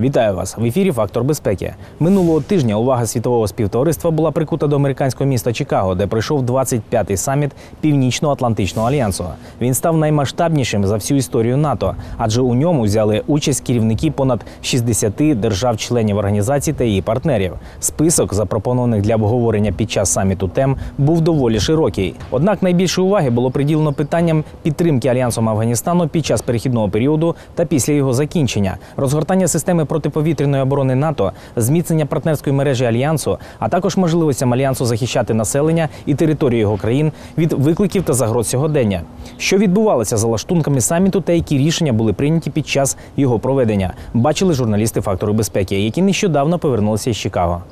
Вітаю вас в ефірі Фактор безпеки. Минулого тижня увага світового співтовариства була прикута до американського міста Чикаго, де пройшов 25-й саміт Північно-Атлантичного альянсу. Він став наймасштабнішим за всю історію НАТО, адже у ньому взяли участь керівники понад 60 держав-членів організації та її партнерів. Список запропонованих для обговорення під час саміту тем був доволі широкий. Однак найбільше уваги було приділено питанням підтримки альянсом Афганістану під час перехідного періоду та після його закінчення, розгортання системи протиповітряної оборони НАТО, зміцнення партнерської мережі альянсу, а також можливостям альянсу захищати населення і територію його країн від викликів та загроз сьогодення. Що відбувалося за лаштунками саміту та які рішення були прийняті під час його проведення, бачили журналісти фактору безпеки, які нещодавно повернулися із Чикаго.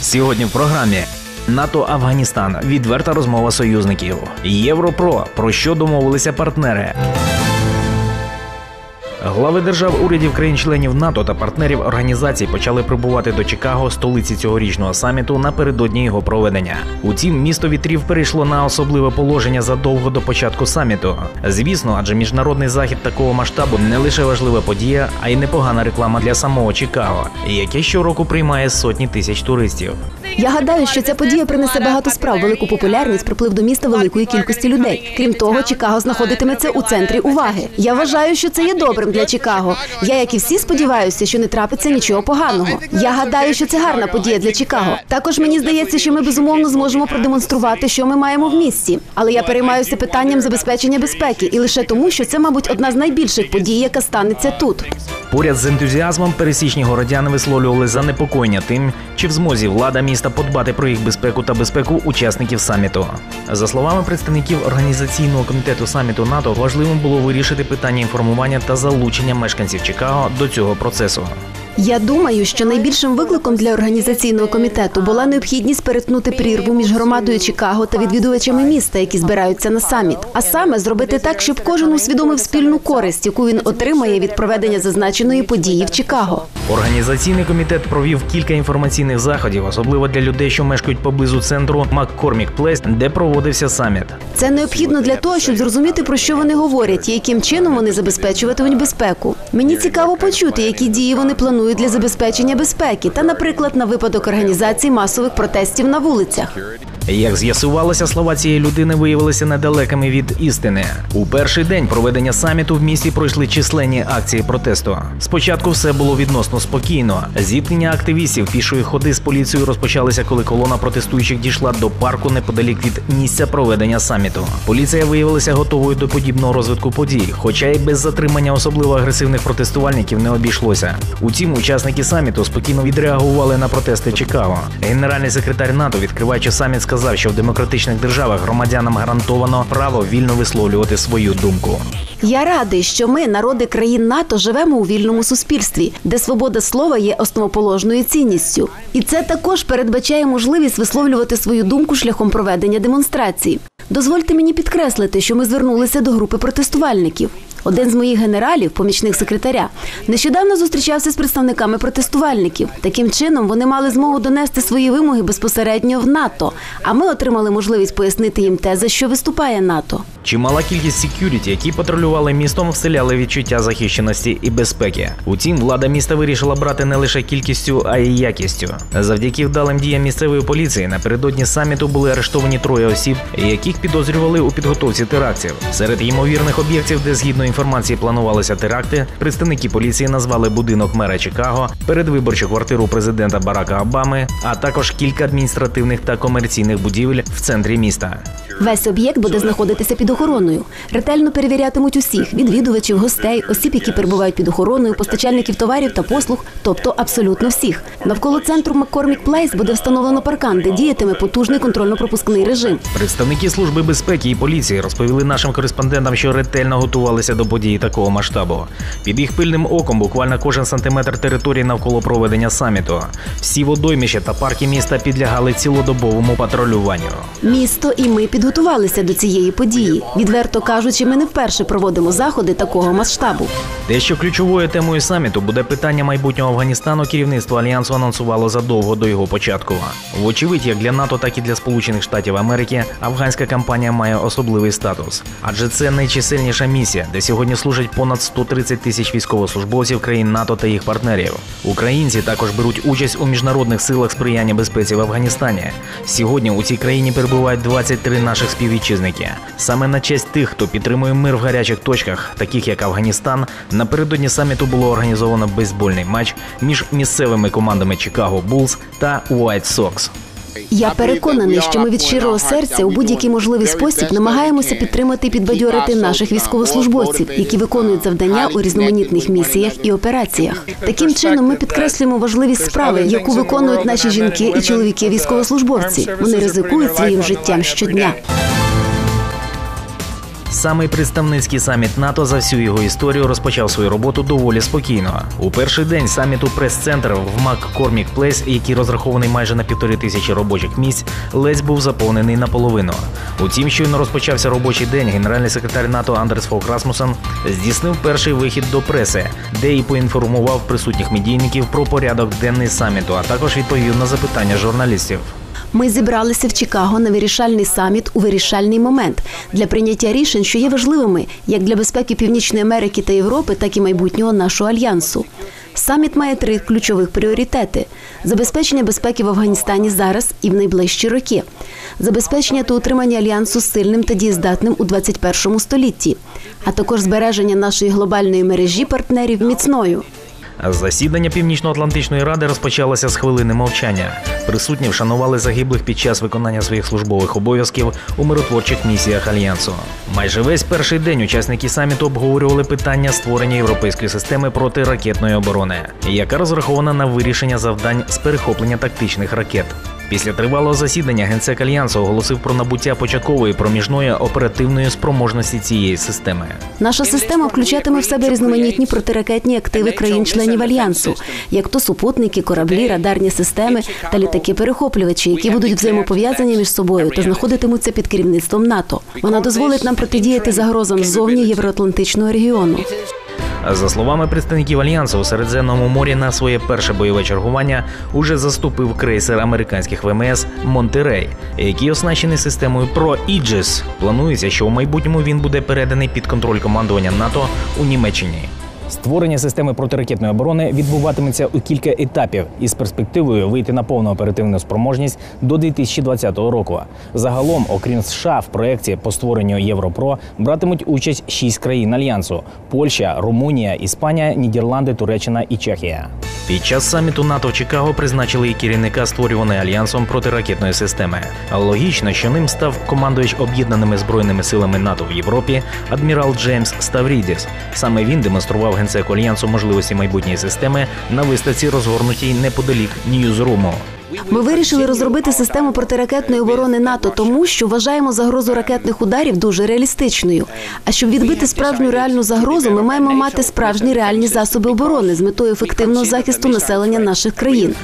Сьогодні в програмі НАТО Афганістан. Відверта розмова союзників. Європро. Про що домовилися партнери. Глави держав урядів країн-членів НАТО та партнерів організацій почали прибувати до Чикаго, столиці цьогорічного саміту, напередодні його проведення. Утім, місто вітрів перейшло на особливе положення задовго до початку саміту. Звісно, адже міжнародний захід такого масштабу не лише важлива подія, а й непогана реклама для самого Чикаго, яке щороку приймає сотні тисяч туристів. Я гадаю, що ця подія принесе багато справ, велику популярність, приплив до міста великої кількості людей. Крім того, Чикаго знаходитиметься у центрі уваги. Я вважаю, що це є добрим для Чикаго. Я, як і всі, сподіваюся, що не трапиться нічого поганого. Я гадаю, що це гарна подія для Чикаго. Також мені здається, що ми безумовно зможемо продемонструвати, що ми маємо в місті. Але я переймаюся питанням забезпечення безпеки і лише тому, що це, мабуть, одна з найбільших подій, яка станеться тут. Поряд з ентузіазмом пересічні городяни висловлювали занепокоєння тим, чи в змозі влада міста подбати про їх безпеку та безпеку учасників саміту. За словами представників організаційного комітету саміту НАТО, важливим було вирішити питання інформування та залучення мешканців Чикаго до цього процесу. Я думаю, що найбільшим викликом для організаційного комітету була необхідність перетнути прірву між громадою Чикаго та відвідувачами міста, які збираються на саміт. А саме зробити так, щоб кожен усвідомив спільну користь, яку він отримає від проведення зазначеної події в Чикаго. Організаційний комітет провів кілька інформаційних заходів, особливо для людей, що мешкають поблизу центру Маккормік Плейс, де проводився саміт. Це необхідно для того, щоб зрозуміти про що вони говорять і яким чином вони забезпечуватимуть безпеку. Мені цікаво почути, які дії вони планують для забезпечення безпеки, та, наприклад, на випадок організації масових протестів на вулицях. Як з'ясувалося, слова цієї людини виявилися недалекими від істини. У перший день проведення саміту в місті пройшли численні акції протесту. Спочатку все було відносно спокійно. Зіткнення активістів пішої ходи з поліцією розпочалися, коли колона протестуючих дійшла до парку неподалік від місця проведення саміту. Поліція виявилася готовою до подібного розвитку подій, хоча й без затримання особливо агресивних протестувальників не обійшлося. Утім, учасники саміту спокійно відреагували на протести Чикаго. Генеральний секретар НАТО, відкриваючи саміт, сказав, що в демократичних державах громадянам гарантовано право вільно висловлювати свою думку. Я радий, що ми, народи країн НАТО, живемо у вільному суспільстві, де свобода слова є основоположною цінністю. І це також передбачає можливість висловлювати свою думку шляхом проведення демонстрацій. Дозвольте мені підкреслити, що ми звернулися до групи протестувальників. Один з моїх генералів, помічник секретаря, нещодавно зустрічався з представниками протестувальників. Таким чином вони мали змогу донести свої вимоги безпосередньо в НАТО. А ми отримали можливість пояснити їм те, за що виступає НАТО. Чимала кількість секюріті, які патрулювали містом, вселяли відчуття захищеності і безпеки. Утім, влада міста вирішила брати не лише кількістю, а й якістю. Завдяки вдалим діям місцевої поліції напередодні саміту були арештовані троє осіб, яких підозрювали у підготовці терактів. Серед ймовірних об'єктів, де згідно планувалися теракти, представники поліції назвали будинок мера Чикаго, передвиборчу квартиру президента Барака Обами, а також кілька адміністративних та комерційних будівель в центрі міста. Весь об'єкт буде знаходитися під охороною. Ретельно перевірятимуть усіх відвідувачів, гостей, осіб, які перебувають під охороною, постачальників товарів та послуг, тобто абсолютно всіх. Навколо центру Маккормік Плейс буде встановлено паркан, де діятиме потужний контрольно-пропускний режим. Представники служби безпеки і поліції розповіли нашим кореспондентам, що ретельно готувалися до події такого масштабу. Під їх пильним оком буквально кожен сантиметр території навколо проведення саміту. Всі водоймища та парки міста підлягали цілодобовому патрулюванню. Місто і ми під підготувалися до цієї події. Відверто кажучи, ми не вперше проводимо заходи такого масштабу. Те, що ключовою темою саміту буде питання майбутнього Афганістану, керівництво альянсу анонсувало задовго до його початку. Вочевидь, як для НАТО, так і для Сполучених Штатів Америки, афганська кампанія має особливий статус, адже це найчисельніша місія, де сьогодні служать понад 130 тисяч військовослужбовців країн НАТО та їх партнерів. Українці також беруть участь у міжнародних силах сприяння безпеці в Афганістані. Сьогодні у цій країні перебувають 23 наших співвітчизників. Саме на честь тих, хто підтримує мир в гарячих точках, таких як Афганістан, напередодні саміту було організовано бейсбольний матч між місцевими командами Чикаго Булс та White Sox. Я переконаний, що ми від щирого серця у будь-який можливий спосіб намагаємося підтримати і підбадьорити наших військовослужбовців, які виконують завдання у різноманітних місіях і операціях. Таким чином, ми підкреслюємо важливість справи, яку виконують наші жінки і чоловіки військовослужбовці. Вони ризикують своїм життям щодня. Самий представницький саміт НАТО за всю його історію розпочав свою роботу доволі спокійно. У перший день саміту прес-центр в Маккормік Плейс, який розрахований майже на півтори тисячі робочих місць, ледь був заповнений наполовину. Утім, щойно розпочався робочий день. Генеральний секретар НАТО Андерс Фок Расмусен здійснив перший вихід до преси, де і поінформував присутніх медійників про порядок денний саміту, а також відповів на запитання журналістів. Ми зібралися в Чикаго на вирішальний саміт у вирішальний момент для прийняття рішень, що є важливими як для безпеки Північної Америки та Європи, так і майбутнього нашого альянсу. Саміт має три ключових пріоритети: забезпечення безпеки в Афганістані зараз і в найближчі роки, забезпечення та утримання альянсу сильним та дієздатним у 21 столітті, а також збереження нашої глобальної мережі партнерів міцною. Засідання Північно-Атлантичної ради розпочалося з хвилини мовчання. Присутні вшанували загиблих під час виконання своїх службових обов'язків у миротворчих місіях альянсу. Майже весь перший день учасники саміту обговорювали питання створення європейської системи протиракетної оборони, яка розрахована на вирішення завдань з перехоплення тактичних ракет. Після тривалого засідання генсек альянсу оголосив про набуття початкової проміжної оперативної спроможності цієї системи. Наша система включатиме в себе різноманітні протиракетні активи країн-членів альянсу, як то супутники, кораблі, радарні системи та літаки-перехоплювачі, які будуть взаємопов'язані між собою та знаходитимуться під керівництвом НАТО. Вона дозволить нам протидіяти загрозам ззовні євроатлантичного регіону. За словами представників альянсу, у Середземному морі на своє перше бойове чергування уже заступив крейсер американських ВМС Монтерей, який оснащений системою Pro Aegis. Планується, що у майбутньому він буде переданий під контроль командування НАТО у Німеччині. Створення системи протиракетної оборони відбуватиметься у кілька етапів із перспективою вийти на повну оперативну спроможність до 2020 року. Загалом, окрім США, в проєкті по створенню Європро братимуть участь шість країн альянсу: Польща, Румунія, Іспанія, Нідерланди, Туреччина і Чехія. Під час саміту НАТО в Чикаго призначили і керівника створюваної альянсом протиракетної системи. Логічно, що ним став командувач об'єднаними збройними силами НАТО в Європі адмірал Джеймс Ставрідіс. Саме він демонстрував генсеку альянсу можливості майбутньої системи на виставці, розгорнутій неподалік Ньюзруму. Ми вирішили розробити систему протиракетної оборони НАТО, тому що вважаємо загрозу ракетних ударів дуже реалістичною. А щоб відбити справжню реальну загрозу, ми маємо мати справжні реальні засоби оборони з метою ефективного захисту населення наших країн.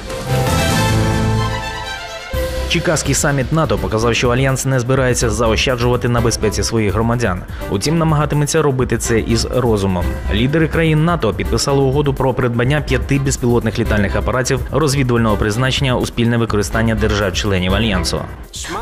Чикаський саміт НАТО показав, що альянс не збирається заощаджувати на безпеці своїх громадян. Утім, намагатиметься робити це із розумом. Лідери країн НАТО підписали угоду про придбання п'яти безпілотних літальних апаратів розвідувального призначення у спільне використання держав-членів альянсу.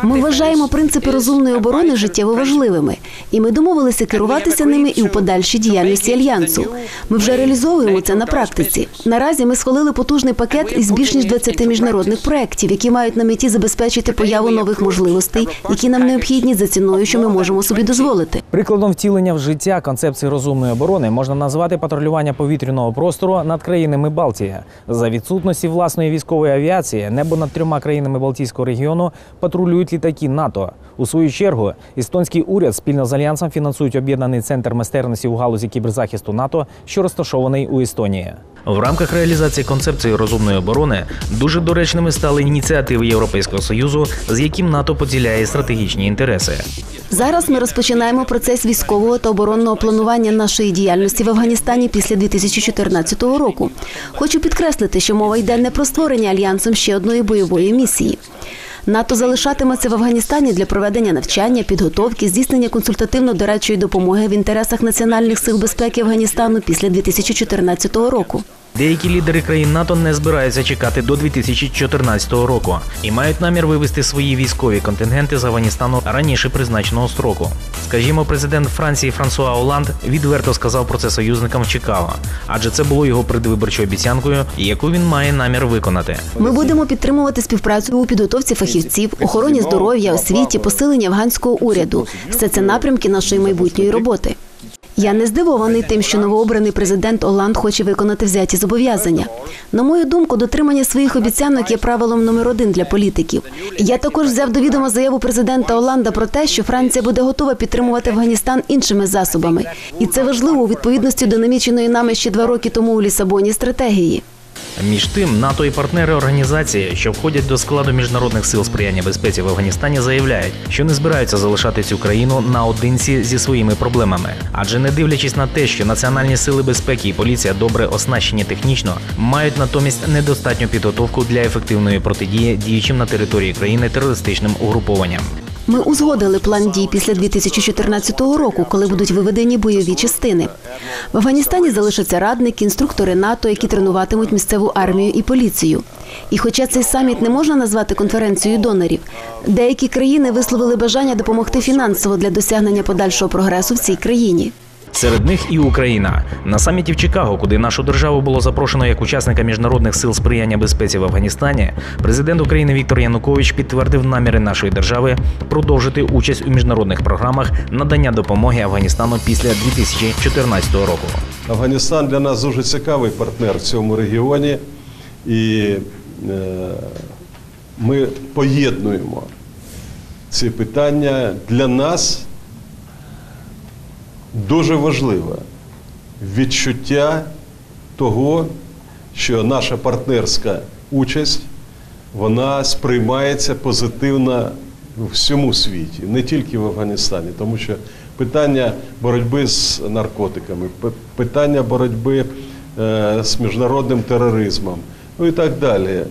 Ми вважаємо принципи розумної оборони життєво важливими, і ми домовилися керуватися ними і у подальшій діяльності альянсу. Ми вже реалізовуємо це на практиці. Наразі ми схвалили потужний пакет із більш ніж 20 міжнародних проєктів, які мають на меті забезпечити появу нових можливостей, які нам необхідні за ціною, що ми можемо собі дозволити. Прикладом втілення в життя концепції розумної оборони можна назвати патрулювання повітряного простору над країнами Балтії. За відсутності власної військової авіації небо над трьома країнами Балтійського регіону патрулюють літаки НАТО. У свою чергу естонський уряд спільно з альянсом фінансують об'єднаний центр майстерності у галузі кіберзахисту НАТО, що розташований у Естонії. В рамках реалізації концепції розумної оборони дуже доречними стали ініціативи Європейського союзу, з яким НАТО поділяє стратегічні інтереси. Зараз ми розпочинаємо процес військового та оборонного планування нашої діяльності в Афганістані після 2014 року. Хочу підкреслити, що мова йде не про створення альянсом ще одної бойової місії. НАТО залишатиметься в Афганістані для проведення навчання, підготовки, здійснення консультативно-дорадчої допомоги в інтересах національних сил безпеки Афганістану після 2014 року. Деякі лідери країн НАТО не збираються чекати до 2014 року і мають намір вивести свої військові контингенти з Афганістану раніше призначеного строку. Скажімо, президент Франції Франсуа Оланд відверто сказав про це союзникам в Чикаго, адже це було його предвиборчою обіцянкою, яку він має намір виконати. Ми будемо підтримувати співпрацю у підготовці фахівців, охороні здоров'я, освіті, посиленні афганського уряду. Все це напрямки нашої майбутньої роботи. Я не здивований тим, що новообраний президент Оланд хоче виконати взяті зобов'язання. На мою думку, дотримання своїх обіцянок є правилом номер один для політиків. Я також взяв до відома заяву президента Оланда про те, що Франція буде готова підтримувати Афганістан іншими засобами, і це важливо у відповідності до наміченої нами ще два роки тому у Лісабоні стратегії. Між тим, НАТО і партнери організації, що входять до складу міжнародних сил сприяння безпеці в Афганістані, заявляють, що не збираються залишати цю країну наодинці зі своїми проблемами. Адже не дивлячись на те, що національні сили безпеки і поліція добре оснащені технічно, мають натомість недостатню підготовку для ефективної протидії діючим на території країни терористичним угрупованням. Ми узгодили план дій після 2014 року, коли будуть виведені бойові частини. В Афганістані залишаться радники, інструктори НАТО, які тренуватимуть місцеву армію і поліцію. І хоча цей саміт не можна назвати конференцією донорів, деякі країни висловили бажання допомогти фінансово для досягнення подальшого прогресу в цій країні. Серед них і Україна на саміті в Чикаго, куди нашу державу було запрошено як учасника міжнародних сил сприяння безпеці в Афганістані. Президент України Віктор Янукович підтвердив наміри нашої держави продовжити участь у міжнародних програмах надання допомоги Афганістану після 2014 року. Афганістан для нас дуже цікавий партнер в цьому регіоні, і е, ми поєднуємо ці питання. Для нас дуже важливе відчуття того, що наша партнерська участь вона сприймається позитивно в всьому світі, не тільки в Афганістані, тому що питання боротьби з наркотиками, питання боротьби е, з міжнародним тероризмом, ну і так далі, е,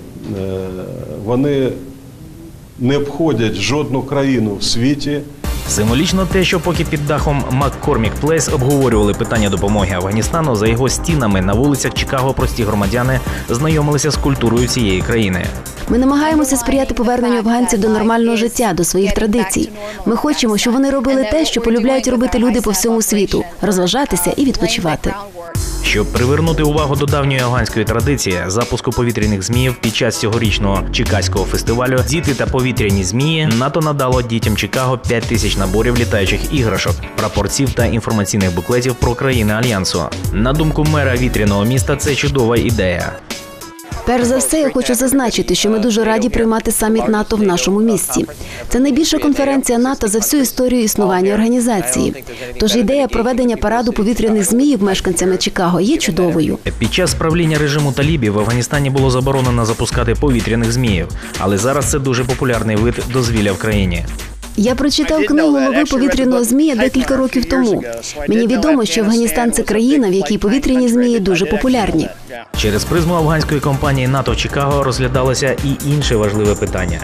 вони не обходять жодну країну в світі. Символічно те, що поки під дахом Маккормік Плейс обговорювали питання допомоги Афганістану, за його стінами на вулицях Чикаго прості громадяни знайомилися з культурою цієї країни. Ми намагаємося сприяти поверненню афганців до нормального життя, до своїх традицій. Ми хочемо, щоб вони робили те, що полюбляють робити люди по всьому світу розважатися і відпочивати. Щоб привернути увагу до давньої афганської традиції запуску повітряних зміїв під час цьогорічного чикаського фестивалю Діти та повітряні змії НАТО надало дітям Чикаго 5 тисяч наборів літаючих іграшок, прапорців та інформаційних буклетів про країни альянсу. На думку мера вітряного міста, це чудова ідея. Перш за все, я хочу зазначити, що ми дуже раді приймати саміт НАТО в нашому місті. Це найбільша конференція НАТО за всю історію існування організації. Тож ідея проведення параду повітряних зміїв мешканцями Чикаго є чудовою. Під час правління режиму талібів в Афганістані було заборонено запускати повітряних зміїв, але зараз це дуже популярний вид дозвілля в країні. Я прочитав книгу «Лови повітряного змія декілька років тому. Мені відомо, що Афганістан це країна, в якій повітряні змії дуже популярні. Через призму афганської компанії НАТО Чикаго розглядалося і інше важливе питання.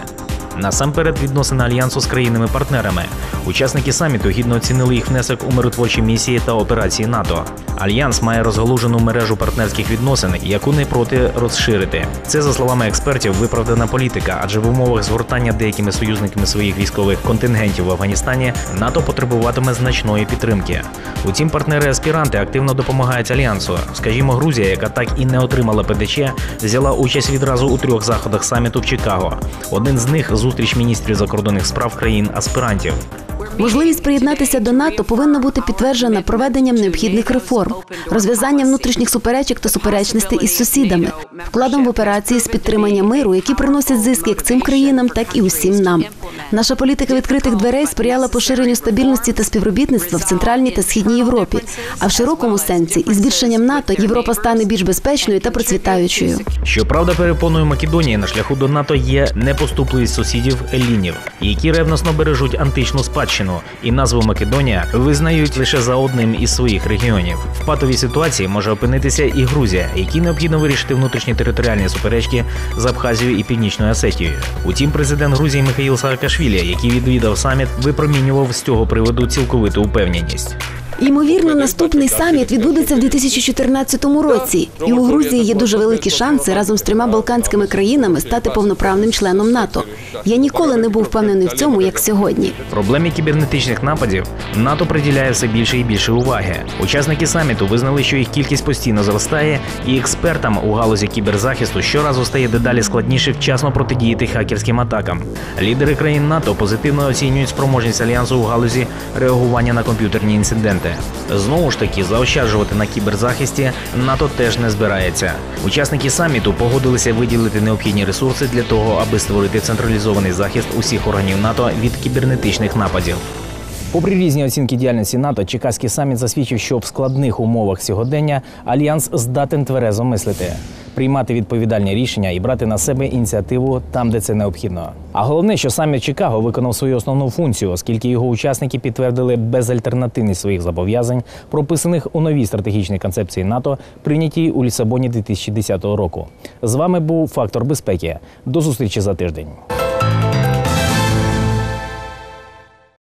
Насамперед відносини альянсу з країнами-партнерами. Учасники саміту гідно оцінили їх внесок у миротворчі місії та операції НАТО. Альянс має розгалужену мережу партнерських відносин, яку не проти розширити. Це за словами експертів виправдана політика, адже в умовах згортання деякими союзниками своїх військових контингентів в Афганістані НАТО потребуватиме значної підтримки. Утім, партнери-аспіранти активно допомагають альянсу. Скажімо, Грузія, яка так і не отримала ПДЧ, взяла участь відразу у трьох заходах саміту в Чикаго. Один з них зустріч міністрів закордонних справ країн-аспирантів. Можливість приєднатися до НАТО повинна бути підтверджена проведенням необхідних реформ, розв'язанням внутрішніх суперечок та суперечностей із сусідами, вкладом в операції з підтримання миру, які приносять зиск як цим країнам, так і усім нам. Наша політика відкритих дверей сприяла поширенню стабільності та співробітництва в центральній та східній Європі. А в широкому сенсі із збільшенням НАТО Європа стане більш безпечною та процвітаючою. Щоправда, перепоною Македонії на шляху до НАТО є непоступливість сусідів елінів, які ревносно бережуть античну спадщину, і назву Македонія визнають лише за одним із своїх регіонів. В патовій ситуації може опинитися і Грузія, якій необхідно вирішити внутрішні територіальні суперечки з Абхазією і Північною Осетією. Утім, президент Грузії Михаїл Саакашвілі, який відвідав саміт, випромінював з цього приводу цілковиту упевненість. Ймовірно, наступний саміт відбудеться в 2014 році, і у Грузії є дуже великі шанси разом з трьома балканськими країнами стати повноправним членом НАТО. Я ніколи не був впевнений в цьому, як сьогодні. Проблемі кібернетичних нападів НАТО приділяє все більше і більше уваги. Учасники саміту визнали, що їх кількість постійно зростає, і експертам у галузі кіберзахисту щоразу стає дедалі складніше вчасно протидіяти хакерським атакам. Лідери країн НАТО позитивно оцінюють спроможність альянсу у галузі реагування на комп'ютерні інциденти. Знову ж таки, заощаджувати на кіберзахисті НАТО теж не збирається. Учасники саміту погодилися виділити необхідні ресурси для того, аби створити централізований захист усіх органів НАТО від кібернетичних нападів. Попри різні оцінки діяльності НАТО, Чикаський саміт засвідчив, що в складних умовах сьогодення альянс здатен тверезо мислити, приймати відповідальні рішення і брати на себе ініціативу там, де це необхідно. А головне, що саміт Чикаго виконав свою основну функцію, оскільки його учасники підтвердили безальтернативність своїх зобов'язань, прописаних у новій стратегічній концепції НАТО, прийнятій у Лісабоні 2010 року. З вами був фактор безпеки. До зустрічі за тиждень.